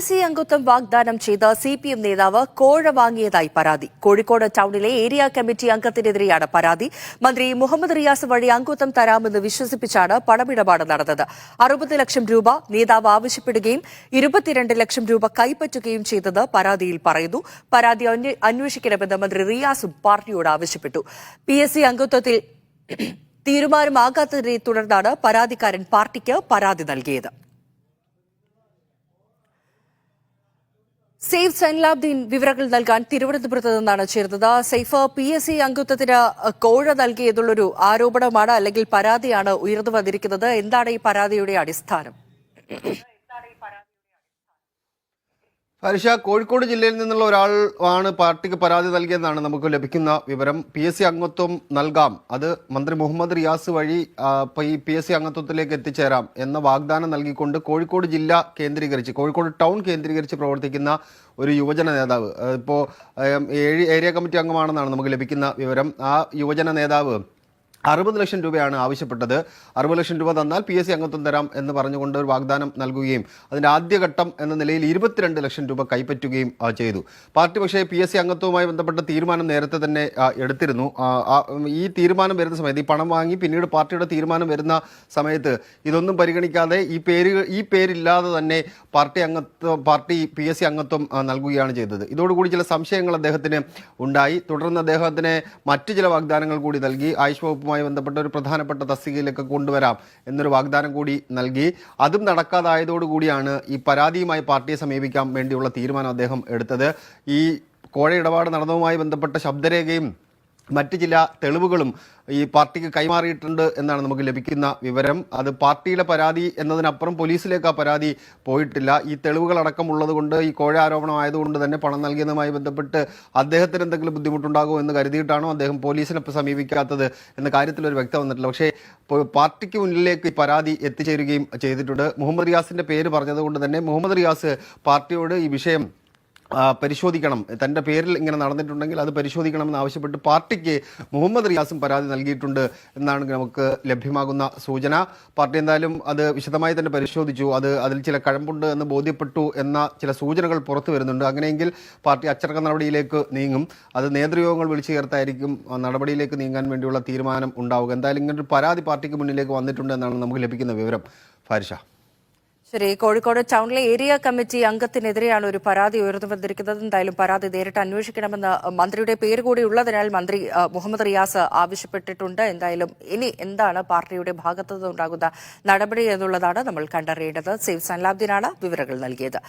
C അംഗത്വം വാഗ്ദാനം ചെയ്ത സി പി എം നേതാവ് കോഴ വാങ്ങിയതായി പരാതി. കോഴിക്കോട് ടൌണിലെ ഏരിയ കമ്മിറ്റി അംഗത്തിനെതിരെയാണ് പരാതി. മന്ത്രി മുഹമ്മദ് റിയാസ് വഴി അംഗത്വം തരാമെന്ന് വിശ്വസിപ്പിച്ചാണ് പണമിടപാട് നടന്നത്. അറുപത് ലക്ഷം രൂപ നേതാവ് ആവശ്യപ്പെടുകയും ഇരുപത്തിരണ്ട് ലക്ഷം രൂപ കൈപ്പറ്റുകയും ചെയ്തത് പരാതിയിൽ പറയുന്നു. പരാതി അന്വേ- അന്വേഷിക്കണമെന്ന് മന്ത്രി റിയാസും പാർട്ടിയോട് ആവശ്യപ്പെട്ടു. പി എസ് സി അംഗത്വത്തിൽ തീരുമാനമാകാത്തതിനെ തുടർന്നാണ് പരാതിക്കാരൻ പാർട്ടിക്ക് പരാതി നൽകിയത്. സേഫ് സൈൻലാബ്ദീൻ വിവരങ്ങൾ നൽകാൻ തിരുവനന്തപുരത്ത് നിന്നാണ് ചേർന്നത് സെയ്ഫ് പി എസ് സി അംഗത്വത്തിന് കോഴ നൽകിയതുള്ളൊരു ആരോപണമാണ് അല്ലെങ്കിൽ പരാതിയാണ് ഉയർന്നു വന്നിരിക്കുന്നത്. എന്താണ് ഈ പരാതിയുടെ അടിസ്ഥാനം? ഹരിഷ കോഴിക്കോട് ജില്ലയിൽ നിന്നുള്ള ഒരാൾ ആണ് പാർട്ടിക്ക് പരാതി നൽകിയെന്നാണ് നമുക്ക് ലഭിക്കുന്ന വിവരം. പി എസ് സി അംഗത്വം നൽകാം. അത് മന്ത്രി മുഹമ്മദ് റിയാസ് വഴി ഈ പി എസ് സി അംഗത്വത്തിലേക്ക് എത്തിച്ചേരാം എന്ന വാഗ്ദാനം നൽകിക്കൊണ്ട് കോഴിക്കോട് ജില്ല കേന്ദ്രീകരിച്ച് കോഴിക്കോട് ടൗൺ കേന്ദ്രീകരിച്ച് പ്രവർത്തിക്കുന്ന ഒരു യുവജന നേതാവ്. ഇപ്പോൾ ഇപ്പോ ഏഴ് ഏരിയ കമ്മിറ്റി അംഗമാണെന്നാണ് നമുക്ക് ലഭിക്കുന്ന വിവരം. ആ യുവജന നേതാവ് അറുപത് ലക്ഷം രൂപയാണ് ആവശ്യപ്പെട്ടത്. അറുപത് ലക്ഷം രൂപ തന്നാൽ പി എസ് സി അംഗത്വം തരാം എന്ന് പറഞ്ഞുകൊണ്ട് ഒരു വാഗ്ദാനം നൽകുകയും അതിന്റെ ആദ്യഘട്ടം എന്ന നിലയിൽ ഇരുപത്തിരണ്ട് ലക്ഷം രൂപ കൈപ്പറ്റുകയും ചെയ്തു. പാർട്ടി പക്ഷേ പി എസ് സി അംഗത്വവുമായി ബന്ധപ്പെട്ട തീരുമാനം നേരത്തെ തന്നെ എടുത്തിരുന്നു. ഈ തീരുമാനം വരുന്ന സമയത്ത് ഈ പണം വാങ്ങി പിന്നീട് പാർട്ടിയുടെ തീരുമാനം വരുന്ന സമയത്ത് ഇതൊന്നും പരിഗണിക്കാതെ ഈ പേര് ഈ പേരില്ലാതെ തന്നെ പാർട്ടി അംഗത്വ പാർട്ടി പി എസ് സി അംഗത്വം നൽകുകയാണ് ചെയ്തത്. ഇതോടുകൂടി ചില സംശയങ്ങൾ അദ്ദേഹത്തിന് ഉണ്ടായി. തുടർന്ന് അദ്ദേഹത്തിന് മറ്റു ചില വാഗ്ദാനങ്ങൾ കൂടി നൽകി. ആയുഷ് വകുപ്പുമായി ബന്ധപ്പെട്ട ഒരു പ്രധാനപ്പെട്ട തസ്തികയിലേക്ക് കൊണ്ടുവരാം എന്നൊരു വാഗ്ദാനം കൂടി നൽകി. അതും നടക്കാതായതോടുകൂടിയാണ് ഈ പരാതിയുമായി പാർട്ടിയെ സമീപിക്കാൻ വേണ്ടിയുള്ള തീരുമാനം അദ്ദേഹം എടുത്തത്. ഈ കോഴ ഇടപാട് നടന്നതുമായി ബന്ധപ്പെട്ട ശബ്ദരേഖയും മറ്റ് ചില തെളിവുകളും ഈ പാർട്ടിക്ക് കൈമാറിയിട്ടുണ്ട് എന്നാണ് നമുക്ക് ലഭിക്കുന്ന വിവരം. അത് പാർട്ടിയുടെ പരാതി എന്നതിനപ്പുറം പോലീസിലേക്ക് ആ പരാതി പോയിട്ടില്ല. ഈ തെളിവുകളടക്കം ഉള്ളത് കൊണ്ട് ഈ കോഴ ആരോപണം ആയതുകൊണ്ട് തന്നെ പണം നൽകിയതുമായി ബന്ധപ്പെട്ട് അദ്ദേഹത്തിന് എന്തെങ്കിലും ബുദ്ധിമുട്ടുണ്ടാകുമോ എന്ന് കരുതിയിട്ടാണോ അദ്ദേഹം പോലീസിനെ സമീപിക്കാത്തത് എന്ന കാര്യത്തിൽ ഒരു വ്യക്തത വന്നിട്ടില്ല. പക്ഷേ പാർട്ടിക്ക് മുന്നിലേക്ക് ഈ പരാതി എത്തിച്ചേരുകയും ചെയ്തിട്ടുണ്ട്. മുഹമ്മദ് റിയാസിന്റെ പേര് പറഞ്ഞതുകൊണ്ട് തന്നെ മുഹമ്മദ് റിയാസ് പാർട്ടിയോട് ഈ വിഷയം പരിശോധിക്കണം. തന്റെ പേരിൽ ഇങ്ങനെ നടന്നിട്ടുണ്ടെങ്കിൽ അത് പരിശോധിക്കണമെന്ന് ആവശ്യപ്പെട്ട് പാർട്ടിക്ക് മുഹമ്മദ് റിയാസും പരാതി നൽകിയിട്ടുണ്ട് എന്നാണ് നമുക്ക് ലഭ്യമാകുന്ന സൂചന. പാർട്ടി എന്തായാലും അത് വിശദമായി തന്നെ പരിശോധിച്ചു. അത് അതിൽ ചില കഴമ്പുണ്ട് എന്ന് ബോധ്യപ്പെട്ടു എന്ന ചില സൂചനകൾ പുറത്തു വരുന്നുണ്ട്. അങ്ങനെയെങ്കിൽ പാർട്ടി അച്ചടക്ക നടപടിയിലേക്ക് നീങ്ങും. അത് നേതൃയോഗങ്ങൾ വിളിച്ചു ചേർത്തായിരിക്കും നടപടിയിലേക്ക് നീങ്ങാൻ വേണ്ടിയുള്ള തീരുമാനം ഉണ്ടാവുക. എന്തായാലും ഇങ്ങനൊരു പരാതി പാർട്ടിക്ക് മുന്നിലേക്ക് വന്നിട്ടുണ്ട് എന്നാണ് നമുക്ക് ലഭിക്കുന്ന വിവരം. ഫാരിഷ. ശരി കോഴിക്കോട് ടൗണിലെ ഏരിയ കമ്മിറ്റി അംഗത്തിനെതിരെയാണ് ഒരു പരാതി ഉയർന്നു വന്നിരിക്കുന്നത്. എന്തായാലും പരാതി നേരിട്ട് അന്വേഷിക്കണമെന്ന് മന്ത്രിയുടെ പേര് കൂടി ഉള്ളതിനാൽ മന്ത്രി മുഹമ്മദ് റിയാസ് ആവശ്യപ്പെട്ടിട്ടുണ്ട്. എന്തായാലും ഇനി എന്താണ് പാർട്ടിയുടെ ഭാഗത്തുനിന്നുണ്ടാകുന്ന നടപടി എന്നുള്ളതാണ് നമ്മൾ കണ്ടറിയേണ്ടത്. സേവ് സൻലാബ്ദിനാണ് വിവരങ്ങൾ നൽകിയത്.